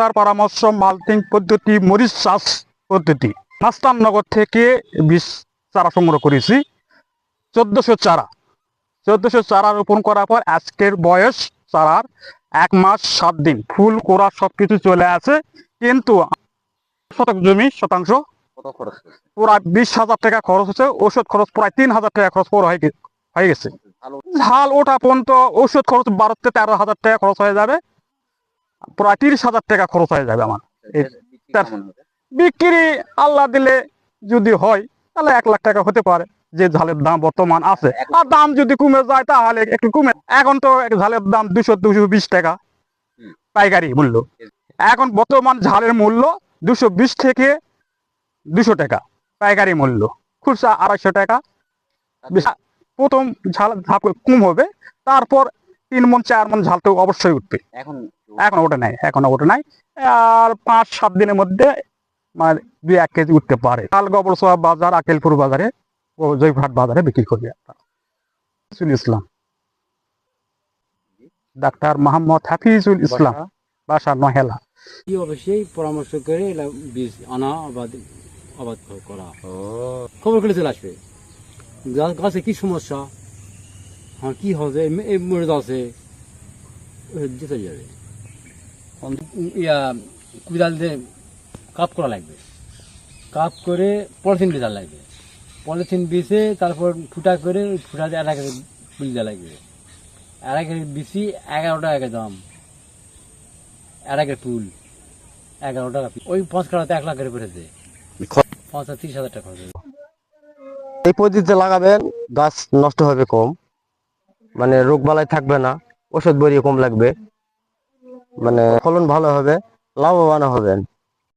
চাষার পরামর্শ মালটিং পদ্ধতি মরিচ চাষ পদ্ধতি। নাস্তাননগর থেকে বীজ চারা সংগ্রহ করেছি। চোদ্দশো চারা। চোদ্দশো চারা রোপণ করার পর আজকের বয়স চারার এক মাস সাত দিন। ফুল কোড়া সব কিছু চলে আছে। কিন্তু শতক জমি শতাংশ প্রায় বিশ হাজার টাকা খরচ হচ্ছে ওষুধ খরচ প্রায় তিন হাজার টাকা খরচ পর হয়ে হয়ে গেছে। ঝাল ওঠা পর্যন্ত ওষুধ খরচ বারো থেকে তেরো হাজার টাকা খরচ হয়ে যাবে। প্রায় তিরিশ হাজার টাকা খরচ হয়ে যাবে আমার। বিক্রি আল্লাহ দিলে যদি হয় তাহলে এক লাখ টাকা হতে পারে যে ঝালের দাম বর্তমান আছে। আর দাম যদি কমে যায় তাহলে একটু কমে। এখন তো ঝালের দাম দুশো দুশো বিশ টাকা পাইকারি মূল্য। এখন বর্তমান ঝালের মূল্য দুশো বিশ থেকে দুশো টাকা পাইকারি মূল্য। খুচরা আড়াইশো টাকা। প্রথম ঝাল ঝাপ কম হবে তারপর তিন মন চার মন ঝাল তো অবশ্যই উঠবে। এখন এখন ওটা নাই এখনও ওটা নাই। আর পাঁচ সাত দিনের মধ্যে মানে দুই এক কেজি উঠতে পারে। কাল গোবর সোয়া বাজার আকেলপুর বাজারে ও জয়ঘাট বাজারে বিক্রি করবে হাফিজুল ইসলাম। ডাক্তার মোহাম্মদ হাফিজুল ইসলাম বাসা নহেলা। কি অবশ্যই পরামর্শ করে বীজ আনা আবাদ আবাদ করা। খবর করে চলে আসবে। গাছে কি সমস্যা? হ্যাঁ কি হবে এই মরে আছে যেতে যাবে। ইয়া কুদাল দিয়ে কাপ করা লাগবে। কাপ করে পলিথিন বেজা লাগবে। পলিথিন বিছে তারপর ফুটা করে ফুটা দিয়ে এলাকা বিল দেওয়া লাগবে। এলাকার বিচি এগারো টাকা দাম। এলাকার ফুল, এগারো টাকা ওই পাঁচ কাটাতে এক লাখ করে পড়েছে পাঁচ আর তিরিশ হাজার টাকা খরচ এই পদ্ধতিতে লাগাবেন, গাছ নষ্ট হবে কম। মানে রোগ বালাই থাকবে না, ওষুধ বড়িয়ে কম লাগবে। মানে ফলন ভালো হবে লাভবান হবেন।